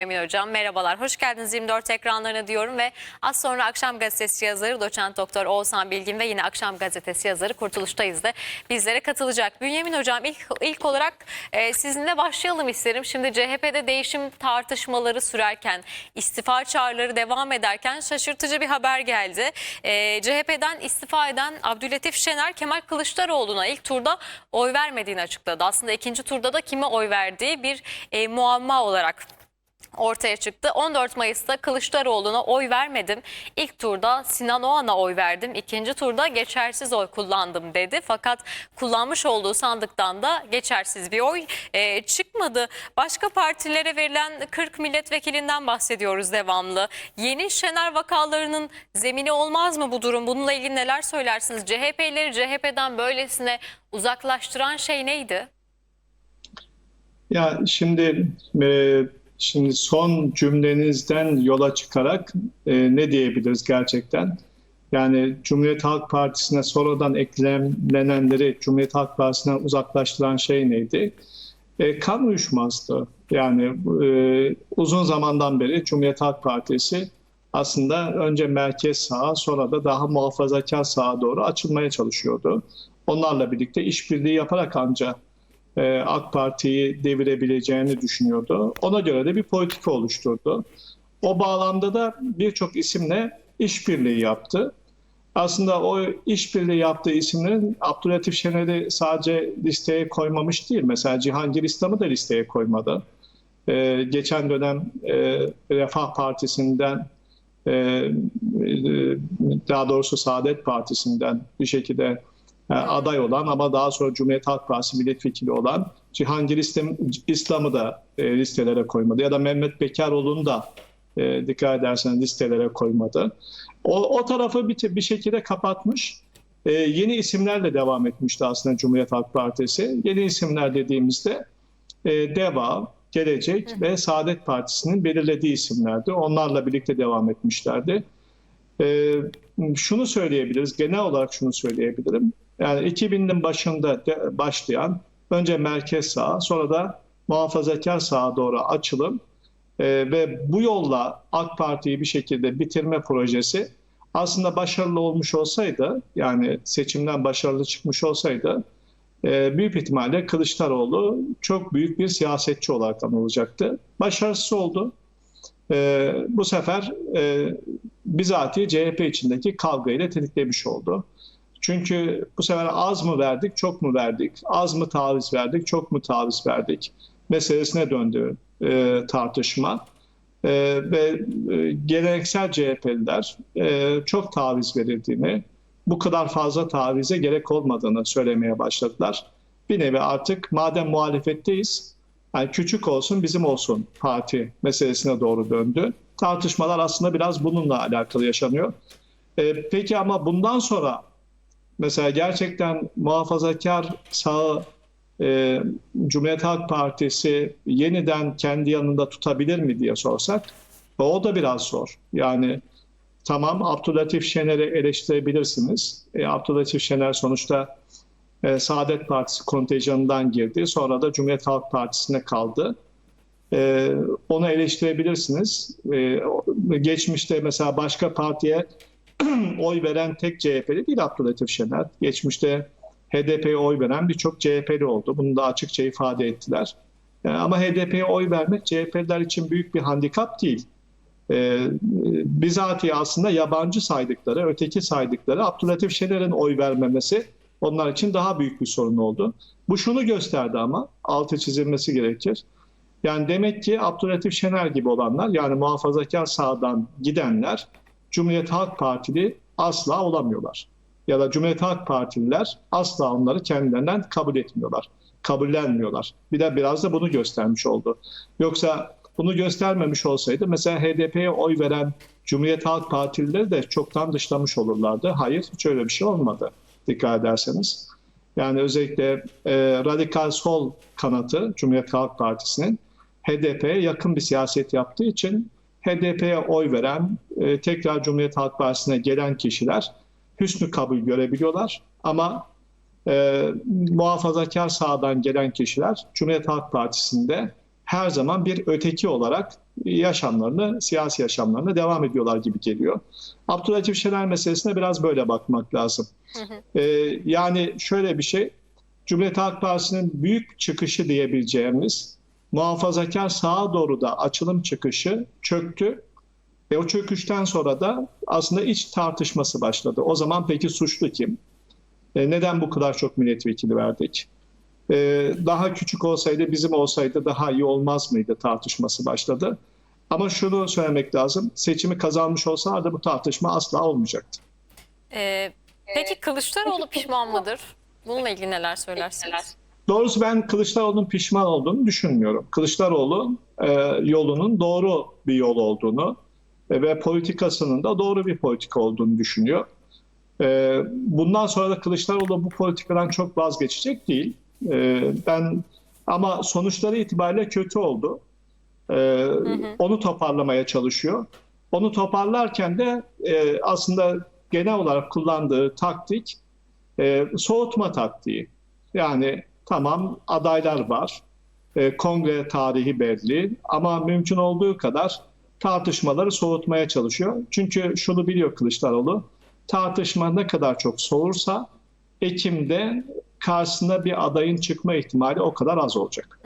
Emin Hocam merhabalar. Hoş geldiniz 24 ekranlarına diyorum ve az sonra Akşam Gazetesi yazarı doçent doktor Oğuzhan Bilgin ve yine Akşam Gazetesi yazarı Kurtuluş'tayız da bizlere katılacak. Bünyamin Hocam ilk, ilk olarak e, sizinle başlayalım isterim. Şimdi CHP'de değişim tartışmaları sürerken istifa çağrıları devam ederken şaşırtıcı bir haber geldi. E, CHP'den istifa eden Abdülatif Şener Kemal Kılıçdaroğlu'na ilk turda oy vermediğini açıkladı. Aslında ikinci turda da kime oy verdiği bir e, muamma olarak ortaya çıktı. 14 Mayıs'ta Kılıçdaroğlu'na oy vermedim. İlk turda Sinan Oğan'a oy verdim. İkinci turda geçersiz oy kullandım dedi. Fakat kullanmış olduğu sandıktan da geçersiz bir oy e, çıkmadı. Başka partilere verilen 40 milletvekilinden bahsediyoruz devamlı. Yeni Şener vakalarının zemini olmaz mı bu durum? Bununla ilgili neler söylersiniz? CHP'leri CHP'den böylesine uzaklaştıran şey neydi? Ya şimdi e, şimdi son cümlenizden yola çıkarak e, ne diyebiliriz gerçekten? Yani Cumhuriyet Halk Partisi'ne sonradan eklemlenenleri Cumhuriyet Halk Partisi'nden uzaklaştıran şey neydi? E, kan uyuşmazdı. Yani e, uzun zamandan beri Cumhuriyet Halk Partisi aslında önce merkez sağa sonra da daha muhafazakar sağa doğru açılmaya çalışıyordu. Onlarla birlikte işbirliği yaparak ancak AK Parti'yi devirebileceğini düşünüyordu. Ona göre de bir politika oluşturdu. O bağlamda da birçok isimle işbirliği yaptı. Aslında o işbirliği yaptığı isimlerin Abdülhatif Şener'i sadece listeye koymamış değil. Mesela Cihangir İslam'ı da listeye koymadı. Ee, geçen dönem e, Refah Partisi'nden e, e, daha doğrusu Saadet Partisi'nden bir şekilde e, aday olan ama daha sonra Cumhuriyet Halk Partisi milletvekili olan Cihangir İslam, İslam'ı da e, listelere koymadı. Ya da Mehmet Bekaroğlu'nu da e, dikkat ederseniz listelere koymadı. O, o tarafı bir, bir şekilde kapatmış. E, yeni isimlerle devam etmişti aslında Cumhuriyet Halk Partisi. Yeni isimler dediğimizde e, DEVA, Gelecek ve Saadet Partisi'nin belirlediği isimlerdi. Onlarla birlikte devam etmişlerdi. E, şunu söyleyebiliriz, genel olarak şunu söyleyebilirim. Yani 2000'in başında başlayan önce merkez sağa sonra da muhafazakar sağa doğru açılım e, ve bu yolla AK Parti'yi bir şekilde bitirme projesi aslında başarılı olmuş olsaydı yani seçimden başarılı çıkmış olsaydı e, büyük ihtimalle Kılıçdaroğlu çok büyük bir siyasetçi olarak anılacaktı. Başarısız oldu. E, bu sefer e, bizatihi CHP içindeki kavgayı da tetiklemiş oldu. Çünkü bu sefer az mı verdik, çok mu verdik? Az mı taviz verdik, çok mu taviz verdik? Meselesine döndü e, tartışma. E, ve e, geleneksel CHP'liler e, çok taviz verildiğini, bu kadar fazla tavize gerek olmadığını söylemeye başladılar. Bir nevi artık madem muhalefetteyiz, yani küçük olsun bizim olsun parti meselesine doğru döndü. Tartışmalar aslında biraz bununla alakalı yaşanıyor. E, peki ama bundan sonra mesela gerçekten muhafazakar sağ e, Cumhuriyet Halk Partisi yeniden kendi yanında tutabilir mi diye sorsak o da biraz zor. Yani tamam Abdülatif Şener'i eleştirebilirsiniz. E, Abdülatif Şener sonuçta e, Saadet Partisi kontenjanından girdi. Sonra da Cumhuriyet Halk Partisi'ne kaldı. E, onu eleştirebilirsiniz. E, geçmişte mesela başka partiye oy veren tek CHP'li değil Abdülhatif Şener. Geçmişte HDP'ye oy veren birçok CHP'li oldu. Bunu da açıkça ifade ettiler. Yani ama HDP'ye oy vermek CHP'liler için büyük bir handikap değil. Ee, bizatihi aslında yabancı saydıkları, öteki saydıkları Abdülhatif Şener'in oy vermemesi onlar için daha büyük bir sorun oldu. Bu şunu gösterdi ama altı çizilmesi gerekir. Yani demek ki Abdülhatif Şener gibi olanlar yani muhafazakar sağdan gidenler Cumhuriyet Halk Partili asla olamıyorlar. Ya da Cumhuriyet Halk Partililer asla onları kendilerinden kabul etmiyorlar. Kabullenmiyorlar. Bir de biraz da bunu göstermiş oldu. Yoksa bunu göstermemiş olsaydı mesela HDP'ye oy veren Cumhuriyet Halk Partilileri de çoktan dışlamış olurlardı. Hayır hiç öyle bir şey olmadı dikkat ederseniz. Yani özellikle e, radikal sol kanatı Cumhuriyet Halk Partisi'nin HDP'ye yakın bir siyaset yaptığı için HDP'ye oy veren, e, tekrar Cumhuriyet Halk Partisi'ne gelen kişiler hüsnü kabul görebiliyorlar. Ama e, muhafazakar sağdan gelen kişiler Cumhuriyet Halk Partisi'nde her zaman bir öteki olarak yaşamlarını, siyasi yaşamlarına devam ediyorlar gibi geliyor. Abdülhatif Şener meselesine biraz böyle bakmak lazım. Ee, yani şöyle bir şey, Cumhuriyet Halk Partisi'nin büyük çıkışı diyebileceğimiz muhafazakar sağa doğru da açılım çıkışı çöktü. Ve o çöküşten sonra da aslında iç tartışması başladı. O zaman peki suçlu kim? E, neden bu kadar çok milletvekili verdik? E, daha küçük olsaydı, bizim olsaydı daha iyi olmaz mıydı tartışması başladı. Ama şunu söylemek lazım, seçimi kazanmış olsalardı bu tartışma asla olmayacaktı. Ee, peki Kılıçdaroğlu pişman mıdır? Bununla ilgili neler söylersiniz? Doğrusu ben Kılıçdaroğlu'nun pişman olduğunu düşünmüyorum. Kılıçdaroğlu e, yolunun doğru bir yol olduğunu e, ve politikasının da doğru bir politika olduğunu düşünüyor. E, bundan sonra da Kılıçdaroğlu bu politikadan çok vazgeçecek değil. E, ben ama sonuçları itibariyle kötü oldu. E, Onu toparlamaya çalışıyor. Onu toparlarken de e, aslında genel olarak kullandığı taktik e, soğutma taktiği. Yani tamam adaylar var, e, kongre tarihi belli ama mümkün olduğu kadar tartışmaları soğutmaya çalışıyor. Çünkü şunu biliyor Kılıçdaroğlu, tartışma ne kadar çok soğursa Ekim'de karşısına bir adayın çıkma ihtimali o kadar az olacak.